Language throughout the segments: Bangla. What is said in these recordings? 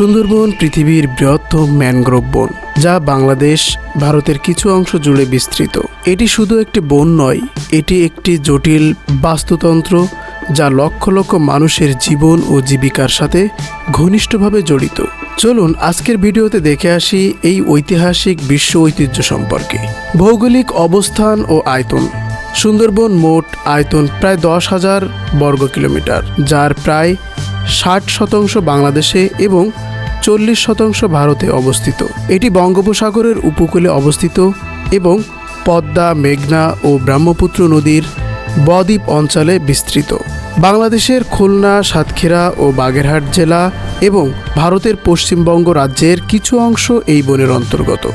সুন্দরবন পৃথিবীর বৃহত্তম ম্যানগ্রোভ বন, যা বাংলাদেশ, ভারতের কিছু অংশ জুড়ে বিস্তৃত। এটি শুধু একটি বন নয়, এটি একটি জটিল বাস্তুতন্ত্র যা লক্ষ লক্ষ মানুষের জীবন ও জীবিকার সাথে ঘনিষ্ঠভাবে জড়িত। চলুন আজকের ভিডিওতে দেখে আসি এই ঐতিহাসিক বিশ্ব ঐতিহ্য সম্পর্কে। ভৌগোলিক অবস্থান ও আয়তন। সুন্দরবন মোট আয়তন প্রায় দশ হাজার বর্গ কিলোমিটার যার প্রায় ষাট শতাংশ বাংলাদেশে এবং চল্লিশ শতাংশ ভারতে অবস্থিত। এটি বঙ্গোপসাগরের উপকূলে অবস্থিত এবং পদ্মা, মেঘনা ও ব্রহ্মপুত্র নদীর বদ্বীপ অঞ্চলে বিস্তৃত। বাংলাদেশের খুলনা, সাতক্ষীরা ও বাগেরহাট জেলা এবং ভারতের পশ্চিমবঙ্গ রাজ্যের কিছু অংশ এই বনের অন্তর্গত।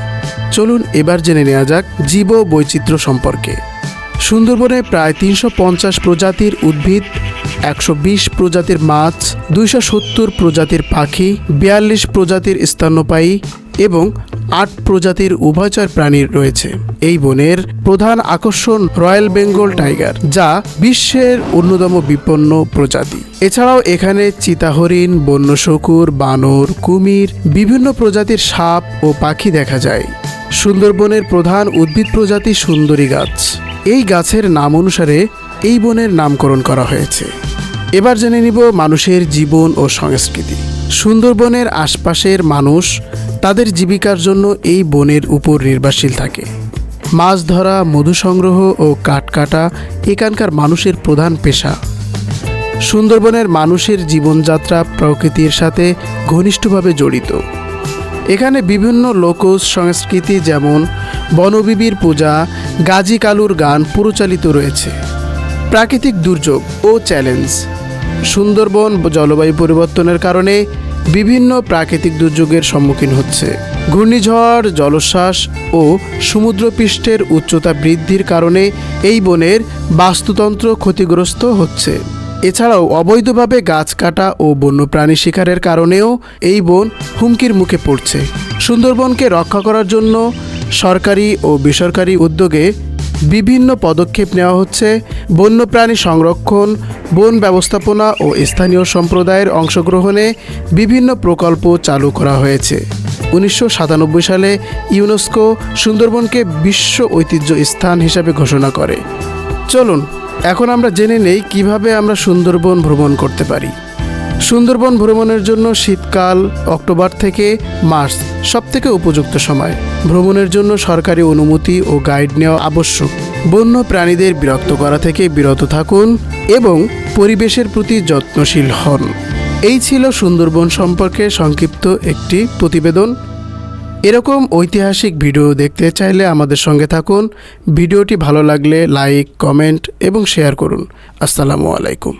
চলুন এবার জেনে নেওয়া যাক জীব বৈচিত্র্য সম্পর্কে। সুন্দরবনে প্রায় তিনশো পঞ্চাশ প্রজাতির উদ্ভিদ, একশো বিশ প্রজাতির মাছ, দুইশো সত্তর প্রজাতির পাখি, বিয়াল্লিশ প্রজাতির স্তন্যপায়ী এবং আট প্রজাতির উভয়চর প্রাণী রয়েছে। এই বনের প্রধান আকর্ষণ রয়্যাল বেঙ্গল টাইগার, যা বিশ্বের অন্যতম বিপন্ন প্রজাতি। এছাড়াও এখানে চিতাহরিণ বন্য শকুর বানর, কুমির, বিভিন্ন প্রজাতির সাপ ও পাখি দেখা যায়। সুন্দরবনের প্রধান উদ্ভিদ প্রজাতি সুন্দরী গাছ। এই গাছের নাম অনুসারে এই বনের নামকরণ করা হয়েছে। এবার জেনে নিব মানুষের জীবন ও সংস্কৃতি। সুন্দরবনের আশপাশের মানুষ তাদের জীবিকার জন্য এই বনের উপর নির্ভরশীল থাকে। মাছ ধরা, মধু সংগ্রহ ও কাঠ কাটা এখানকার মানুষের প্রধান পেশা। সুন্দরবনের মানুষের জীবনযাত্রা প্রকৃতির সাথে ঘনিষ্ঠভাবে জড়িত। এখানে বিভিন্ন লোকজ সংস্কৃতি যেমন বনবিবির পূজা, গাজী কালুর গান পুরচালিত রয়েছে। প্রাকৃতিক দুর্যোগ ও চ্যালেঞ্জ। সুন্দরবন জলবায়ু পরিবর্তনের কারণে বিভিন্ন প্রাকৃতিক দুর্যোগের সম্মুখীন হচ্ছে। ঘূর্ণিঝড়, জলোচ্ছ্বাস ও সমুদ্রপৃষ্ঠের উচ্চতা বৃদ্ধির কারণে এই বনের বাস্তুতন্ত্র ক্ষতিগ্রস্ত হচ্ছে। এছাড়াও অবৈধভাবে গাছ কাটা ও বন্যপ্রাণী শিকারের কারণেও এই বন হুমকির মুখে পড়ছে। সুন্দরবনকে রক্ষা করার জন্য সরকারি ও বেসরকারি উদ্যোগে বিভিন্ন পদক্ষেপ নেওয়া হচ্ছে। বন্যপ্রাণী সংরক্ষণ, বন ব্যবস্থাপনা ও স্থানীয় সম্প্রদায়ের অংশগ্রহণে বিভিন্ন প্রকল্প চালু করা হয়েছে। উনিশশো সাতানব্বই সালে ইউনেস্কো সুন্দরবনকে বিশ্ব ঐতিহ্য স্থান হিসাবে ঘোষণা করে। চলুন এখন আমরা জেনে নেই কীভাবে আমরা সুন্দরবন ভ্রমণ করতে পারি। সুন্দরবন ভ্রমণের জন্য শীতকাল, অক্টোবর থেকে মার্চ সবথেকে উপযুক্ত সময়। ভ্রমণের জন্য সরকারি অনুমতি ও গাইড নেওয়া আবশ্যক। বন্য প্রাণীদের বিরক্ত করা থেকে বিরত থাকুন এবং পরিবেশের প্রতি যত্নশীল হন। এই ছিল সুন্দরবন সম্পর্কে সংক্ষিপ্ত একটি প্রতিবেদন। এরকম ঐতিহাসিক ভিডিও দেখতে চাইলে আমাদের সঙ্গে থাকুন। ভিডিওটি ভালো লাগলে লাইক, কমেন্ট এবং শেয়ার করুন। আসসালামু আলাইকুম।